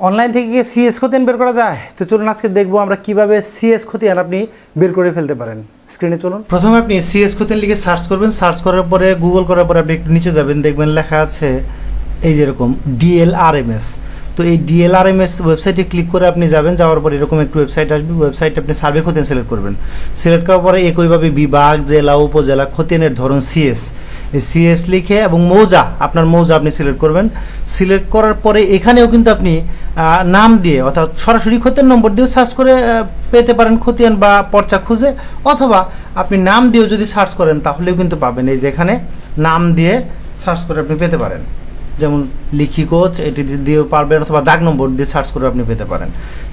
Online থেকে গিয়ে CS খতিয়ান বের করা যায়? তো চলুন আজকে দেখব আমরা কীভাবে সিএস খতিয়ান আপনি বের করে ফেলতে পারেন। স্ক্রিনে চলুন। প্রথমে আপনি সিএস খতিয়ান লিখে সার্চ করবেন। সার্চ করার পরে গুগল করার পরে আপনি একটু নিচে যাবেন। দেখবেন লেখা আছে এই যেরকম ডিএলআরএমএস তো এই ডিএলআরএমএস ওয়েবসাইটে ক্লিক করে আপনি যাবেন, যাওয়ার পর এরকম একটু ওয়েবসাইট আসবে। ওয়েবসাইটে আপনি সার্ভে খতিয়ান সিলেক্ট করবেন। সিলেক্ট করার পরে একইভাবে বিভাগ, জেলা, উপজেলা, খতিয়ানের ধরন সিএস এই সিএস লিখে এবং মৌজা, আপনার মৌজা আপনি সিলেক্ট করবেন। সিলেক্ট করার পরে এখানেও কিন্তু আপনি নাম দিয়ে অর্থাৎ সরাসরি খতিয়ান নম্বর দিয়েও সার্চ করে পেতে পারেন খতিয়ান বা পর্চা খুঁজে। অথবা আপনি নাম দিয়েও যদি সার্চ করেন, তাহলেও কিন্তু পাবেন। এই যে এখানে নাম দিয়ে সার্চ করে আপনি পেতে পারেন। যেমন লিখি কোচ, এটি দিয়েও পারবেন অথবা দাগ নম্বর দিয়ে সার্চ করে আপনি পেতে পারেন।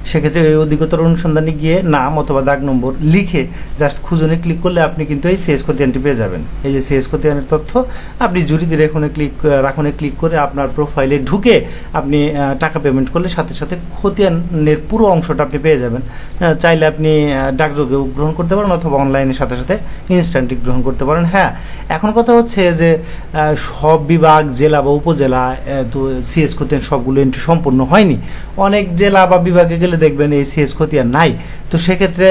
সেক্ষেত্রে এই অধিকতর অনুসন্ধানে গিয়ে নাম অথবা দাগ নম্বর লিখে জাস্ট খুঁজনে ক্লিক করলে আপনি কিন্তু এই সিএস খতিয়ানটি পেয়ে যাবেন। এই যে সিএস খতিয়ানের তথ্য, আপনি জুরিতে রেখনে ক্লিক রাখনে ক্লিক করে আপনার প্রোফাইলে ঢুকে আপনি টাকা পেমেন্ট করলে সাথে সাথে খতিয়ানের পুরো অংশটা আপনি পেয়ে যাবেন। চাইলে আপনি ডাকযোগেও গ্রহণ করতে পারেন অথবা অনলাইনের সাথে সাথে ইনস্ট্যান্টলি গ্রহণ করতে পারেন। হ্যাঁ এখন কথা হচ্ছে যে সব বিভাগ, জেলা বা উপজেলা তো সিএস খতিয়ান সবগুলো এন্ট্রি সম্পূর্ণ হয়নি। অনেক জেলা বা বিভাগে গেলে দেখবেন এই সিএস খতিয়ান নাই। তো সেক্ষেত্রে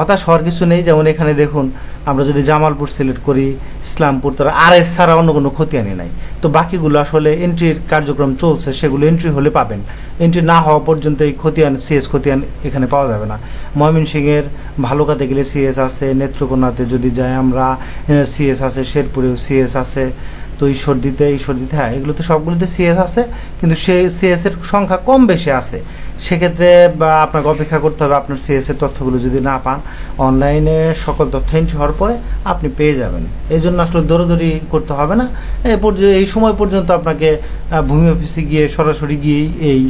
হতাশ হওয়ার কিছু নেই। যেমন এখানে দেখুন, আমরা যদি জামালপুর সিলেক্ট করি, ইসলামপুর, তারা আর এস ছাড়া অন্য কোনো খতিয়ানই নাই। তো বাকিগুলো আসলে এন্ট্রির কার্যক্রম চলছে, সেগুলো এন্ট্রি হলে পাবেন। এন্ট্রি না হওয়া পর্যন্ত এই খতিয়ান সিএস খতিয়ান এখানে পাওয়া যাবে না। ময়মনসিংহের ভালুকাতে গেলে সিএস আছে, নেত্রকোনাতে যদি যাই আমরা সিএস আছে, শেরপুরেও সিএস আছে। তো এই সর্দিতে এই সর্দিতে হ্যাঁ এগুলোতে সবগুলোতে সিএস আছে, কিন্তু সেই সিএস এর সংখ্যা কম বেশি আছে। সেক্ষেত্রে আপনাকে অপেক্ষা করতে হবে আপনার সিএস এর তথ্যগুলো যদি না পান, অনলাইনে সকল তথ্য এন্ট্রি হওয়ার পরে আপনি পেয়ে যাবেন। এই জন্য আসলে দৌড়দৌড়ি করতে হবে না। এই পর্য- এই সময় পর্যন্ত আপনাকে ভূমি অফিসে গিয়ে সরাসরি গিয়েই এই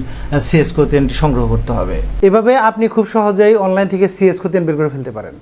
সিএস কোতেনটি সংগ্রহ করতে হবে। এভাবে আপনি খুব সহজেই অনলাইন থেকে সিএস কোতেন বের করে ফেলতে পারেন।